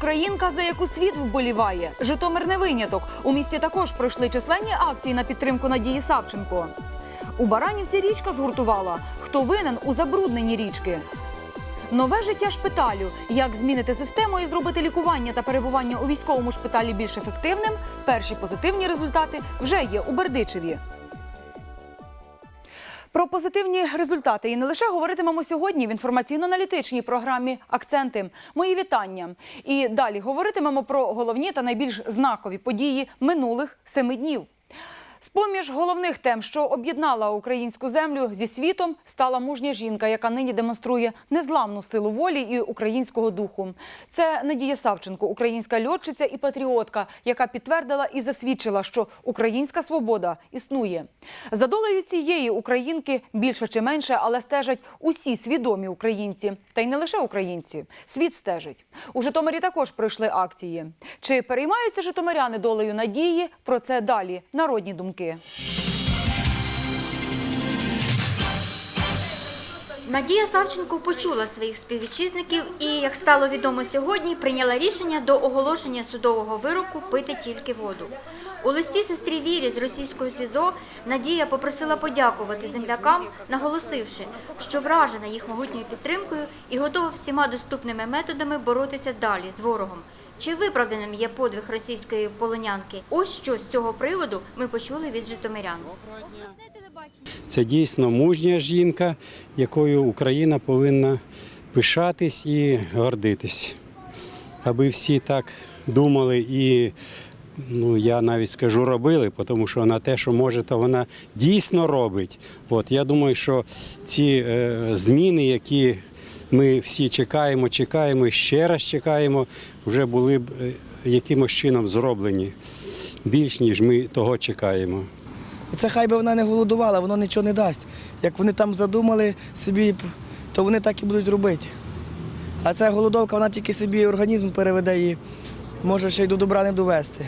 Українка, за яку світ вболіває. Житомир не виняток. У місті також пройшли численні акції на підтримку Надії Савченко. У Баранівці річка згуртувала. Хто винен у забрудненні річки? Нове життя шпиталю. Як змінити систему і зробити лікування та перебування у військовому шпиталі більш ефективним? Перші позитивні результати вже є у Бердичеві. Про позитивні результати і не лише говоритимемо сьогодні в інформаційно-аналітичній програмі Акценти. Мої вітання. І далі говоритимемо про головні та найбільш знакові події минулих семи днів. З-поміж головних тем, що об'єднала українську землю зі світом, стала мужня жінка, яка нині демонструє незламну силу волі і українського духу. Це Надія Савченко, українська льотчиця і патріотка, яка підтвердила і засвідчила, що українська свобода існує. За долею цієї українки більше чи менше, але стежать усі свідомі українці, та й не лише українці. Світ стежить. У Житомирі також пройшли акції. Чи переймаються житомиряни долею надії? Про це далі. Народні думки. Надія Савченко почула своїх співвітчизників і, як стало відомо сьогодні, прийняла рішення до оголошення судового вироку пити тільки воду. У листі сестрі Вірі з російського СІЗО Надія попросила подякувати землякам, наголосивши, що вражена їх могутньою підтримкою і готова всіма доступними методами боротися далі з ворогом. Чи виправданим є подвиг російської полонянки? Ось що з цього приводу ми почули від житомирян. Це дійсно мужня жінка, якою Україна повинна пишатись і гордитись. Аби всі так думали і, ну я навіть скажу, робили, тому що вона те, що може, то вона дійсно робить. От я думаю, що ці е, зміни, які ми всі чекаємо, чекаємо ще раз чекаємо, вже були б е, якимось чином зроблені більш ніж ми того чекаємо. Це хай би вона не голодувала, воно нічого не дасть. Як вони там задумали собі, то вони так і будуть робити. А ця голодовка, вона тільки собі організм переведе і може ще й до добра не довести.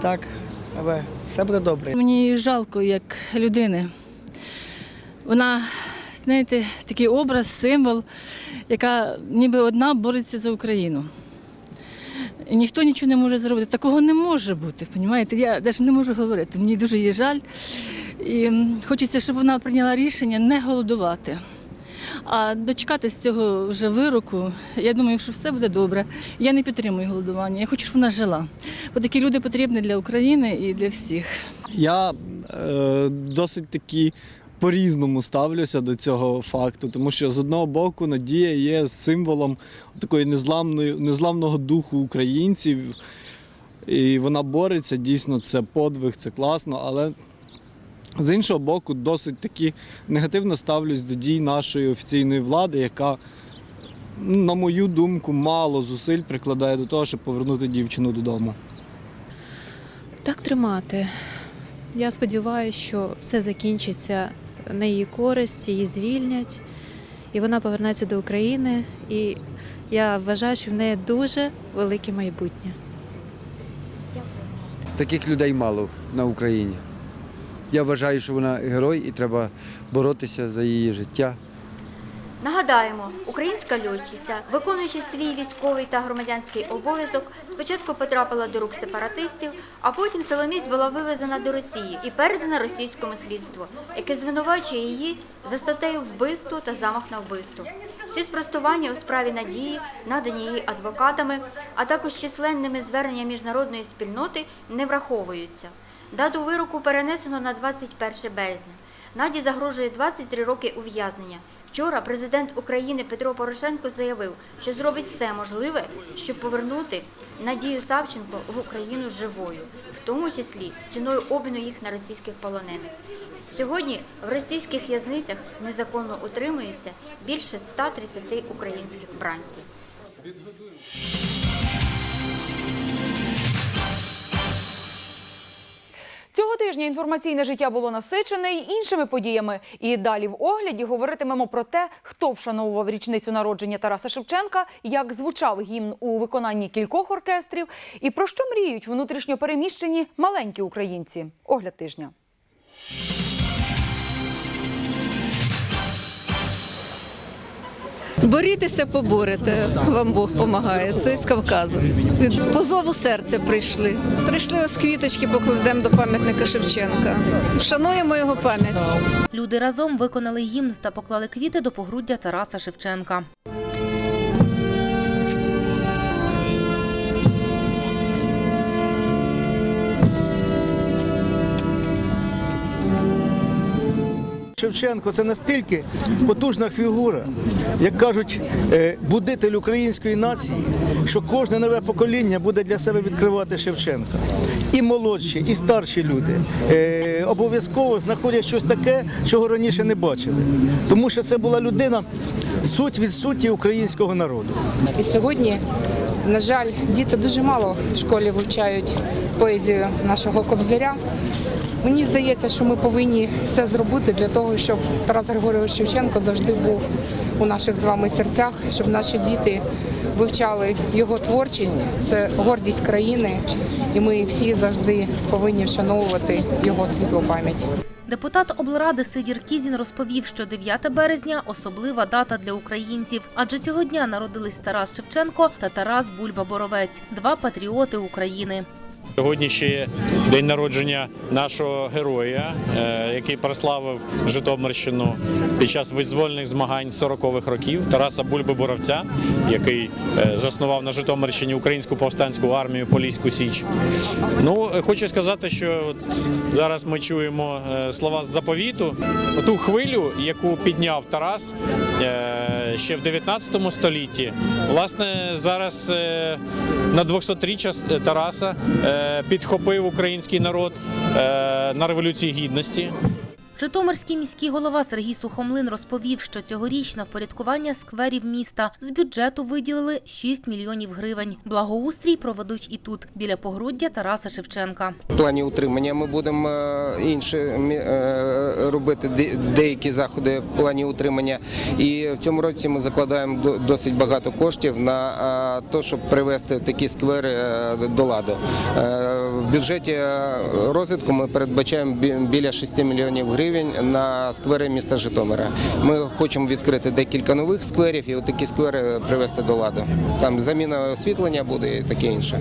Так, але все буде добре. Мені жалко як людини. Вона, знаєте, такий образ, символ, яка ніби одна бореться за Україну. І ніхто нічого не може зробити. Такого не може бути. Понімаєте? Я навіть не можу говорити. Мені дуже її жаль. І хочеться, щоб вона прийняла рішення не голодувати. А дочекатись цього вже вироку, я думаю, що все буде добре. Я не підтримую голодування. Я хочу, щоб вона жила. Бо такі люди потрібні для України і для всіх. Я е, досить таки по-різному ставлюся до цього факту, тому що з одного боку Надія є символом такої незламної, незламного духу українців, і вона бореться, дійсно, це подвиг, це класно, але з іншого боку, досить таки негативно ставлюсь до дій нашої офіційної влади, яка, на мою думку, мало зусиль прикладає до того, щоб повернути дівчину додому. Так тримати. Я сподіваюся, що все закінчиться на її користь, її звільнять, і вона повернеться до України. І я вважаю, що в неї дуже велике майбутнє. Таких людей мало на Україні. Я вважаю, що вона герой і треба боротися за її життя. Нагадаємо, українська льотчиця, виконуючи свій військовий та громадянський обов'язок, спочатку потрапила до рук сепаратистів, а потім силоміць була вивезена до Росії і передана російському слідству, яке звинувачує її за статтею вбивство та замах на вбивство. Всі спростування у справі надії, надані її адвокатами, а також численними зверненнями міжнародної спільноти, не враховуються. Дату вироку перенесено на 21 березня. Наді загрожує 23 роки ув'язнення. Вчора президент України Петро Порошенко заявив, що зробить все можливе, щоб повернути Надію Савченко в Україну живою, в тому числі ціною обміну їх на російських полонених. Сьогодні в російських в'язницях незаконно утримується більше 130 українських бранців. Цього тижня інформаційне життя було насичене й іншими подіями. І далі в огляді говоритимемо про те, хто вшановував річницю народження Тараса Шевченка, як звучав гімн у виконанні кількох оркестрів, і про що мріють внутрішньо переміщені маленькі українці. Огляд тижня. Борітеся, поборете. Вам Бог допомагає. Це з Кавказу. Від позову серця прийшли. Прийшли ось квіточки, покладемо до пам'ятника Шевченка. Вшануємо його пам'ять. Люди разом виконали гімн та поклали квіти до погруддя Тараса Шевченка. Шевченко це настільки потужна фігура, як кажуть, е, будитель української нації, що кожне нове покоління буде для себе відкривати Шевченка. І молодші, і старші люди е, обов'язково знаходять щось таке, чого раніше не бачили. Тому що це була людина суть від суті українського народу. І сьогодні, на жаль, діти дуже мало в школі вивчають поезію нашого кобзаря. Мені здається, що ми повинні все зробити для того, щоб Тарас Григорович Шевченко завжди був у наших з вами серцях, щоб наші діти вивчали його творчість. Це гордість країни, і ми всі завжди повинні вшановувати його світлу пам'ять. Депутат облради Сидір Кізін розповів, що 9 березня особлива дата для українців, адже цього дня народились Тарас Шевченко та Тарас Бульба-Боровець – два патріоти України. Сьогодні ще день народження нашого героя, е, який прославив Житомирщину під час визвольних змагань 40-х років Тараса Бульби Боровця, який е, заснував на Житомирщині українську повстанську армію Поліську Січ. Ну е, хочу сказати, що от зараз ми чуємо слова з заповіту, ту хвилю, яку підняв Тарас ще в 19 столітті. Власне, зараз на 200-річчя Тараса підхопив український народ е, на революції гідності. Житомирський міський голова Сергій Сухомлин розповів, що цьогоріч на впорядкування скверів міста з бюджету виділили 6 мільйонів гривень. Благоустрій проведуть і тут, біля погруддя Тараса Шевченка. В плані утримання ми будемо е, інші е, робити деякі заходи в плані утримання. І в цьому році ми закладаємо до- досить багато коштів на те, щоб привести такі сквери е, до ладу. Е, В бюджеті розвитку ми передбачаємо бі- біля 6 мільйонів гривень на сквери міста Житомира. Ми хочемо відкрити декілька нових скверів і такі сквери привести до ладу. Там заміна освітлення буде і таке інше.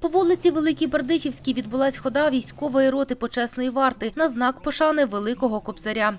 По вулиці Великій Бердичівській відбулась хода військової роти почесної варти на знак пошани великого кобзаря.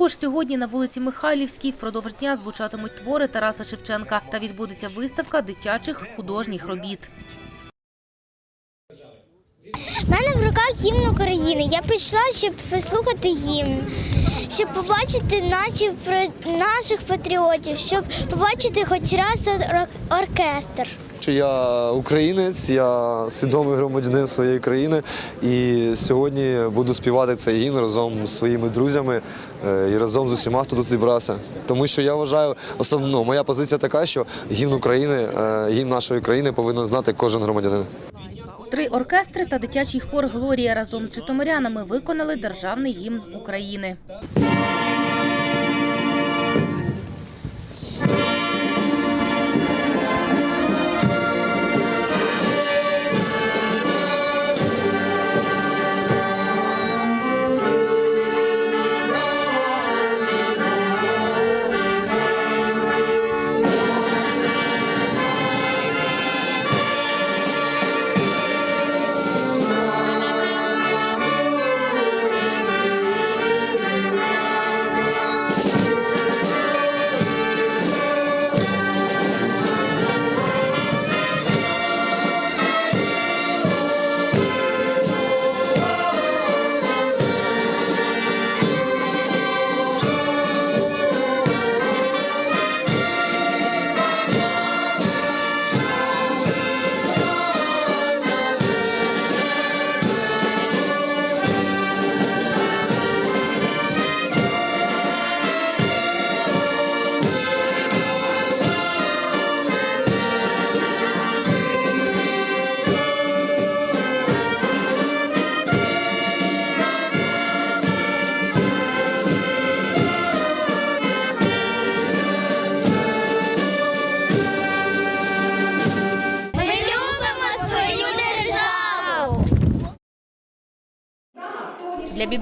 Також сьогодні на вулиці Михайлівській впродовж дня звучатимуть твори Тараса Шевченка та відбудеться виставка дитячих художніх робіт. У мене в руках гімн України. Я прийшла, щоб послухати гімн, щоб побачити наші, наших патріотів, щоб побачити хоч раз ор- оркестр. Що Я українець, я свідомий громадянин своєї країни і сьогодні буду співати цей гімн разом з своїми друзями е, і разом з усіма, хто тут зібрався. Тому що я вважаю, особливо моя позиція така, що гімн України, е, гімн нашої країни повинен знати кожен громадянин. Три оркестри та дитячий хор Глорія разом з житомирянами виконали державний гімн України.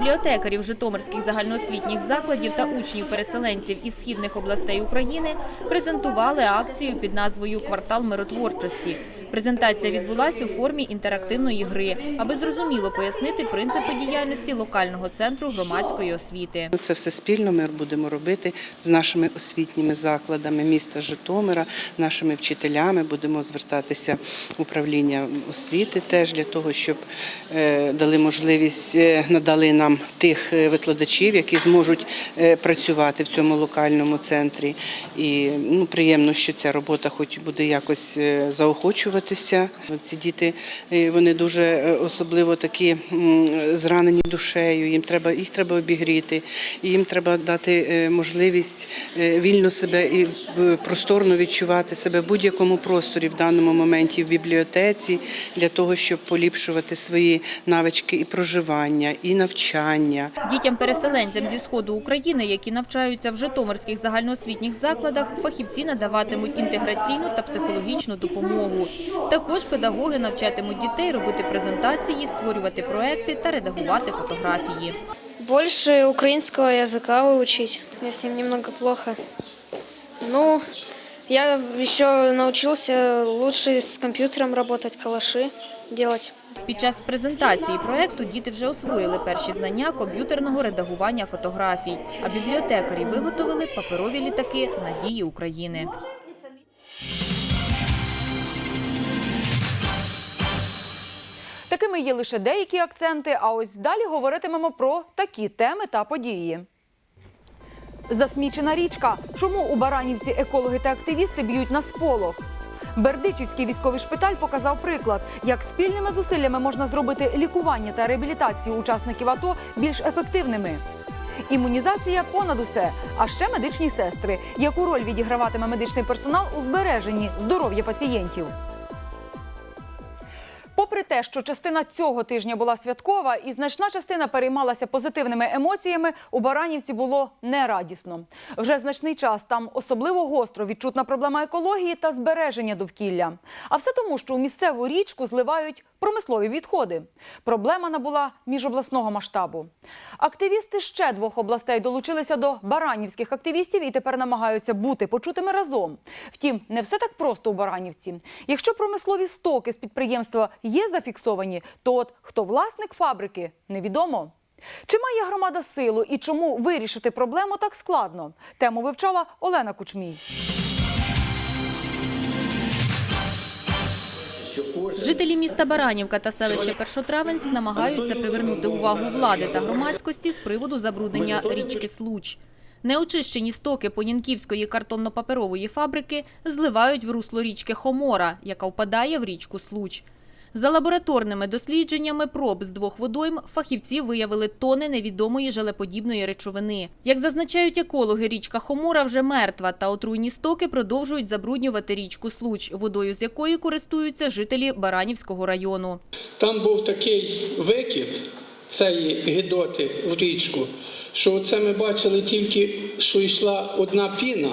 Бібліотекарів житомирських загальноосвітніх закладів та учнів-переселенців із східних областей України презентували акцію під назвою Квартал миротворчості. Презентація відбулася у формі інтерактивної гри, аби зрозуміло пояснити принципи діяльності локального центру громадської освіти. Це все спільно ми будемо робити з нашими освітніми закладами міста Житомира, нашими вчителями. Будемо звертатися в управління освіти теж для того, щоб е, дали можливість, е, надали нам тих е, викладачів, які зможуть працювати в цьому локальному центрі. І ну, приємно, що ця робота хоч буде якось е, заохочуватися. Ці діти е, вони дуже е, особливо такі зранені душею. Їм треба їх треба обігріти, їм треба дати е, можливість вільно себе і просторно відчувати себе в будь-якому просторі в даному моменті в бібліотеці для того, щоб поліпшувати свої навички і проживання, і навчання. Дітям-переселенцям зі сходу України, які навчаються в житомирських загальноосвітніх закладах, фахівці надаватимуть інтеграційну та психологічну допомогу. Також педагоги навчатимуть дітей робити презентації, створювати проекти та редагувати фотографії. Больше украинского языка выучить. Я с ним немного плохо. Ну, я еще научился лучше с компьютером работать, калаши делать. Під час презентації проекту діти вже освоїли перші знання комп'ютерного редагування фотографій, а бібліотекарі виготовили паперові літаки надії України. Такими є лише деякі акценти. А ось далі говоритимемо про такі теми та події. Засмічена річка. Чому у Баранівці екологи та активісти б'ють на сполох? Бердичівський військовий шпиталь показав приклад, як спільними зусиллями можна зробити лікування та реабілітацію учасників АТО більш ефективними. Імунізація понад усе, а ще медичні сестри. Яку роль відіграватиме медичний персонал у збереженні здоров'я пацієнтів? Попри те, що частина цього тижня була святкова і значна частина переймалася позитивними емоціями, у Баранівці було нерадісно. Вже значний час там особливо гостро відчутна проблема екології та збереження довкілля. А все тому, що у місцеву річку зливають промислові відходи. Проблема набула міжобласного масштабу. Активісти ще двох областей долучилися до баранівських активістів і тепер намагаються бути почутими разом. Втім, не все так просто у Баранівці. Якщо промислові стоки з підприємства є зафіксовані, то от хто власник фабрики невідомо. Чи має громада силу і чому вирішити проблему так складно? Тему вивчала Олена Кучмій. Жителі міста Баранівка та селища Першотравенськ намагаються привернути увагу влади та громадськості з приводу забруднення річки Случ. Неочищені стоки Понінківської картонно-паперової фабрики зливають в русло річки Хомора, яка впадає в річку Случ. За лабораторними дослідженнями проб з двох водойм фахівці виявили тони невідомої желеподібної речовини. Як зазначають екологи, річка Хомора вже мертва, та отруйні стоки продовжують забруднювати річку Случ, водою з якої користуються жителі Баранівського району. Там був такий викид цієї гидоти в річку, що це ми бачили тільки, що йшла одна піна,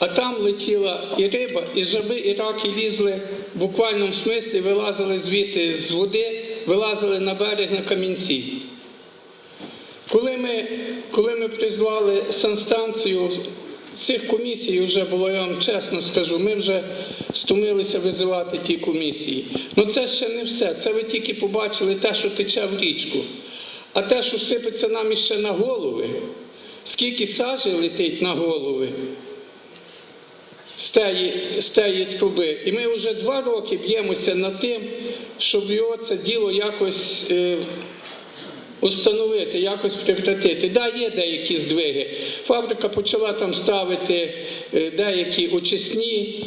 а там летіла і риба, і жаби, і раки лізли в буквальному смислі, вилазили звідти з води, вилазили на берег на камінці. Коли ми, коли ми призвали санстанцію, цих комісій вже було, я вам чесно скажу, ми вже стомилися визивати ті комісії. Ну це ще не все. Це ви тільки побачили те, що тече в річку. А те, що сипеться нам іще на голови, скільки сажі летить на голови з труби. І ми вже два роки б'ємося над тим, щоб його це діло якось. Е, Установити, якось прекратити. Да, є деякі здвиги. Фабрика почала там ставити е, деякі очисні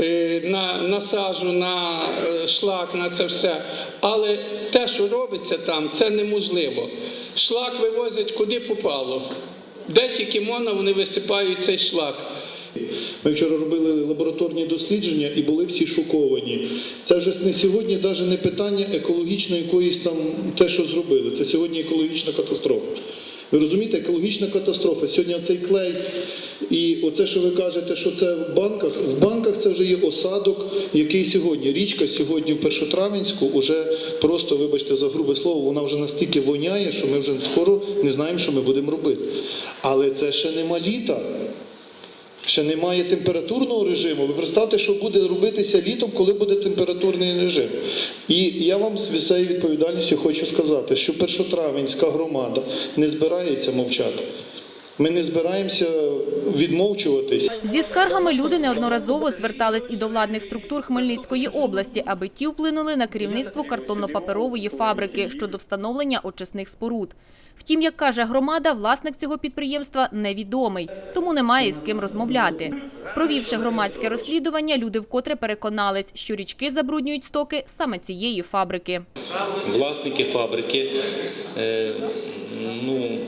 е, на, на сажу, на шлак, на це все. Але те, що робиться там, це неможливо. Шлак вивозять куди попало. Де тільки можна, вони висипають цей шлак. Ми вчора робили лабораторні дослідження і були всі шоковані. Це вже не сьогодні навіть не питання екологічної якоїсь там те, що зробили. Це сьогодні екологічна катастрофа. Ви розумієте, екологічна катастрофа. Сьогодні цей клей і оце, що ви кажете, що це в банках, в банках це вже є осадок, який сьогодні. Річка сьогодні в Першотравенську вже просто, вибачте за грубе слово, вона вже настільки воняє, що ми вже скоро не знаємо, що ми будемо робити. Але це ще нема літа. Ще немає температурного режиму. Ви представте, що буде робитися літом, коли буде температурний режим. І я вам з цією відповідальністю хочу сказати, що першотравенська громада не збирається мовчати. Ми не збираємося відмовчуватись. Зі скаргами люди неодноразово звертались і до владних структур Хмельницької області, аби ті вплинули на керівництво картонно-паперової фабрики щодо встановлення очисних споруд. Втім, як каже громада, власник цього підприємства невідомий, тому немає з ким розмовляти. Провівши громадське розслідування, люди вкотре переконались, що річки забруднюють стоки саме цієї фабрики. власники фабрики е, ну,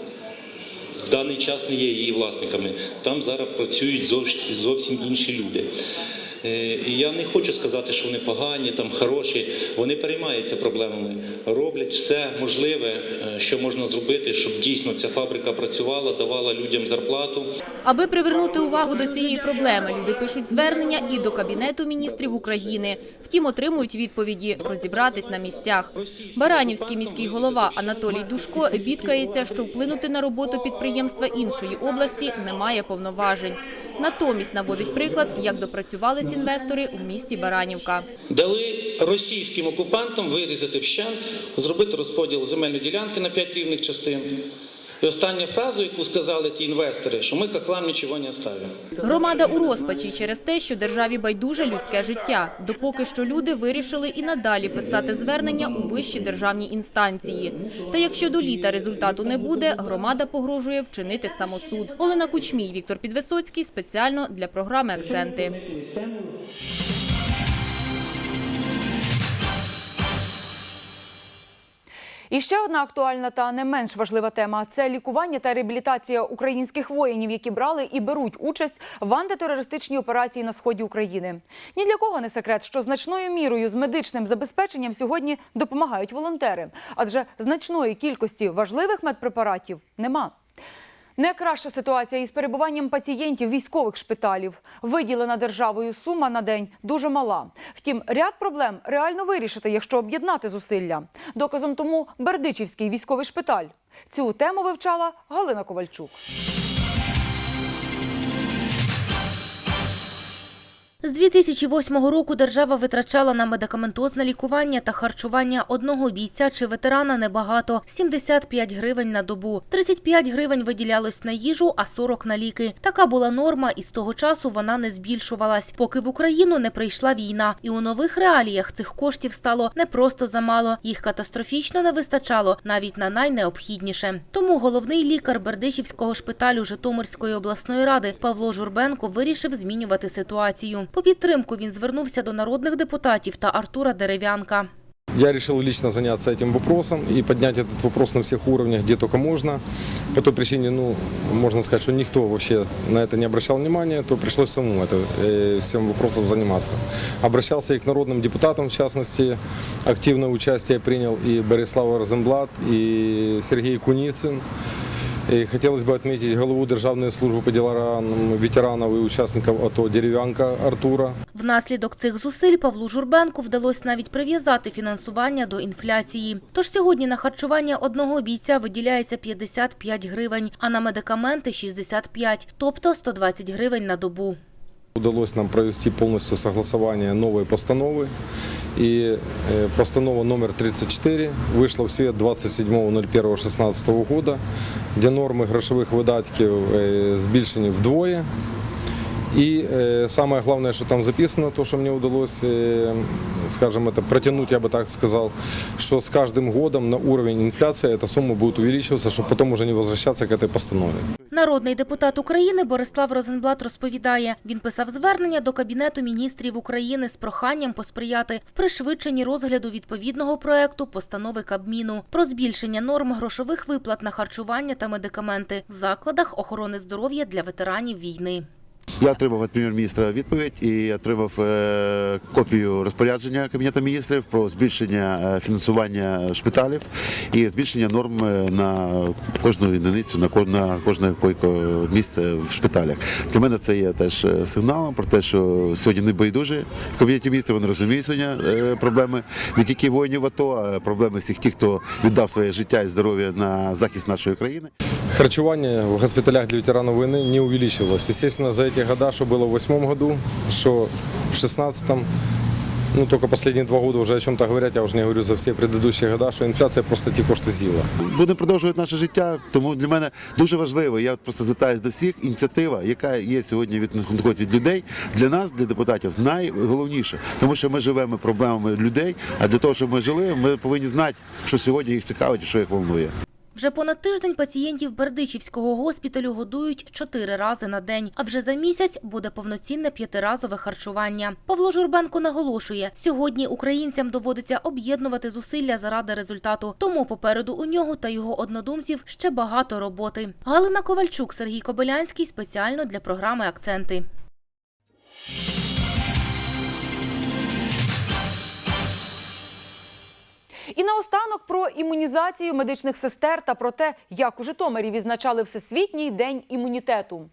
в даний час не є її власниками. Там зараз працюють зовсім, зовсім інші люди. Е, І я не хочу сказати, що вони погані, там хороші. Вони переймаються проблемами, роблять все можливе, е, що можна зробити, щоб дійсно ця фабрика працювала, давала людям зарплату. Аби привернути увагу до цієї проблеми, люди пишуть звернення і до Кабінету міністрів України. Втім, отримують відповіді розібратись на місцях. Баранівський міський голова Анатолій Душко бідкається, що вплинути на роботу підприємства іншої області немає повноважень. Натомість наводить приклад, як допрацювались інвестори у місті Баранівка. Дали російським окупантам вирізати вщент, зробити розподіл земельної ділянки на п'ять рівних частин. І остання фраза, яку сказали ті інвестори, що ми хохлам нічого не оставимо. Громада у розпачі через те, що державі байдуже людське життя, допоки що люди вирішили і надалі писати звернення у вищі державні інстанції. Та якщо до літа результату не буде, громада погрожує вчинити самосуд. Олена Кучмій, Віктор Підвисоцький спеціально для програми Акценти. І ще одна актуальна та не менш важлива тема це лікування та реабілітація українських воїнів, які брали і беруть участь в антитерористичній операції на сході України. Ні для кого не секрет, що значною мірою з медичним забезпеченням сьогодні допомагають волонтери, адже значної кількості важливих медпрепаратів нема. Не краща ситуація із перебуванням пацієнтів військових шпиталів. Виділена державою сума на день дуже мала. Втім, ряд проблем реально вирішити, якщо об'єднати зусилля. Доказом тому Бердичівський військовий шпиталь. Цю тему вивчала Галина Ковальчук. З 2008 року держава витрачала на медикаментозне лікування та харчування одного бійця чи ветерана небагато – 75 гривень на добу. 35 гривень виділялось на їжу, а 40 – на ліки. Така була норма, і з того часу вона не збільшувалась, поки в Україну не прийшла війна. І у нових реаліях цих коштів стало не просто замало, їх катастрофічно не вистачало навіть на найнеобхідніше. Тому головний лікар Бердичівського шпиталю Житомирської обласної ради Павло Журбенко вирішив змінювати ситуацію. По підтримку він звернувся до народних депутатів та Артура Дерев'янка. Я решил лично заняться этим вопросом и поднять этот вопрос на всех уровнях, где только можно. По той причине, ну, можно сказать, что никто вообще на это не обращал внимания, то пришлось самому это, э, всем вопросом заниматься. Обращался и к народным депутатам, в частности, активное участие принял и Борислав Розенблат, и Сергей Куницын. И хотелось бы отметить голову Державної служби по ділам ветеранів і учасників АТО Дерев'янка Артура. Внаслідок цих зусиль Павлу Журбенку вдалося навіть прив'язати фінансування до інфляції. Тож сьогодні на харчування одного бійця виділяється 55 гривень, а на медикаменти – 65, тобто 120 гривень на добу. Удалось нам провести полностью согласование новой постановы. И э, постанова номер 34 вышла в свет 27.01.16 года, где нормы грошовых видатків э, збільшені вдвоє. И э, самое главное, что там записано, то, что мне удалось, э, скажем, это протянуть, я бы так сказал, что с каждым годом на уровень инфляции эта сумма будет увеличиваться, чтобы потом уже не возвращаться к этой постанове. Народний депутат України Борислав Розенблат розповідає, він писав звернення до Кабінету міністрів України з проханням посприяти в пришвидшенні розгляду відповідного проекту постанови Кабміну про збільшення норм грошових виплат на харчування та медикаменти в закладах охорони здоров'я для ветеранів війни. Я отримав від прем'єр-міністра відповідь і отримав е, копію розпорядження Кабінету міністрів про збільшення е, фінансування шпиталів і збільшення норм е, на кожну одиницю, на кожне, місце в шпиталях. Для мене це є теж сигналом про те, що сьогодні не байдужі в Кабінеті міністрів. Вони розуміють сьогодні проблеми не тільки воїнів АТО, а проблеми всіх тих, хто віддав своє життя і здоров'я на захист нашої країни. Харчевание в госпиталях для ветеранов войны не увеличивалось. Естественно, за эти года, что было в восьмом году, что в шестнадцатом, ну, только последние два года уже о чем-то говорят, я уже не говорю за все предыдущие года, что инфляция просто ті кошти з'їла. Будемо продовжувати наше життя, тому для мене дуже важливо. Я просто звертаюся до всіх. Ініціатива, яка є сьогодні від надходить від людей, для нас, для депутатів, найголовніше, тому що ми живемо проблемами людей. А для того, щоб ми жили, ми повинні знати, що сьогодні їх цікавить і що їх волнує. Вже понад тиждень пацієнтів Бердичівського госпіталю годують чотири рази на день, а вже за місяць буде повноцінне п'ятиразове харчування. Павло Журбенко наголошує, сьогодні українцям доводиться об'єднувати зусилля заради результату. Тому попереду у нього та його однодумців ще багато роботи. Галина Ковальчук, Сергій Кобилянський спеціально для програми Акценти. І наостанок про імунізацію медичних сестер та про те, як у Житомирі відзначали Всесвітній день імунітету.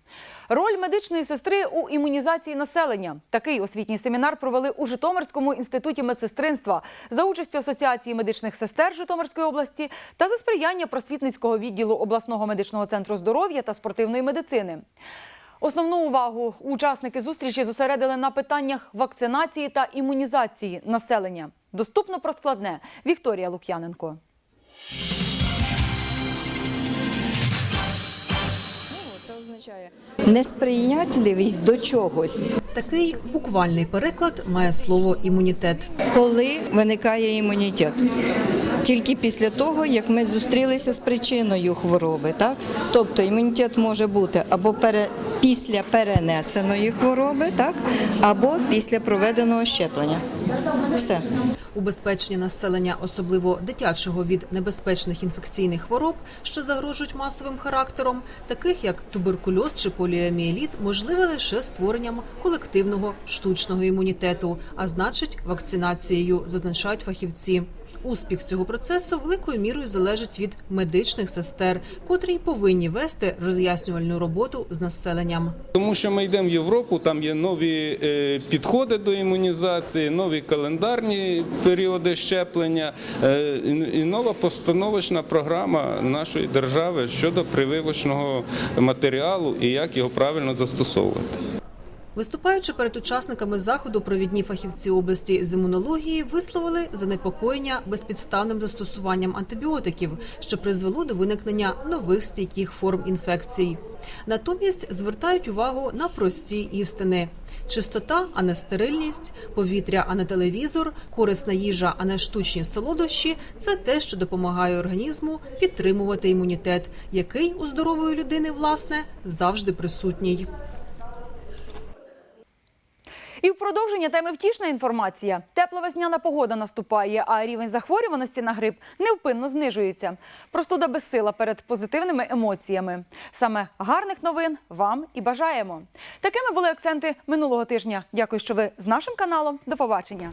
Роль медичної сестри у імунізації населення. Такий освітній семінар провели у Житомирському інституті медсестринства за участю Асоціації медичних сестер Житомирської області та за сприяння просвітницького відділу обласного медичного центру здоров'я та спортивної медицини. Основну увагу учасники зустрічі зосередили на питаннях вакцинації та імунізації населення. Доступно про складне. Вікторія Лук'яненко. Несприйнятливість до чогось. Такий буквальний переклад має слово імунітет. Коли виникає імунітет? Тільки після того, як ми зустрілися з причиною хвороби, так тобто імунітет може бути або пере, після перенесеної хвороби, так або після проведеного щеплення. Все. Убезпечення населення, особливо дитячого від небезпечних інфекційних хвороб, що загрожують масовим характером, таких як туберкульоз чи поліоміеліт, можливе лише створенням колективного штучного імунітету, а значить вакцинацією, зазначають фахівці. Успіх цього процесу великою мірою залежить від медичних сестер, котрі й повинні вести роз'яснювальну роботу з населенням. Тому що ми йдемо в Європу, там є нові е, підходи до імунізації, нові календарні періоди щеплення е, і і нова постановочна програма нашої держави щодо прививочного матеріалу і як його правильно застосовувати. Виступаючи перед учасниками заходу, провідні фахівці області з імунології висловили занепокоєння безпідставним застосуванням антибіотиків, що призвело до виникнення нових стійких форм інфекцій. Натомість звертають увагу на прості істини. Чистота, а не стерильність, повітря, а не телевізор, корисна їжа, а не штучні солодощі це те, що допомагає організму підтримувати імунітет, який у здорової людини власне завжди присутній. І в продовження теми втішна інформація. Тепла весняна погода наступає, а рівень захворюваності на грип невпинно знижується. Простуда безсила перед позитивними емоціями. Саме гарних новин вам і бажаємо. Такими були акценти минулого тижня. Дякую, що ви з нашим каналом. До побачення.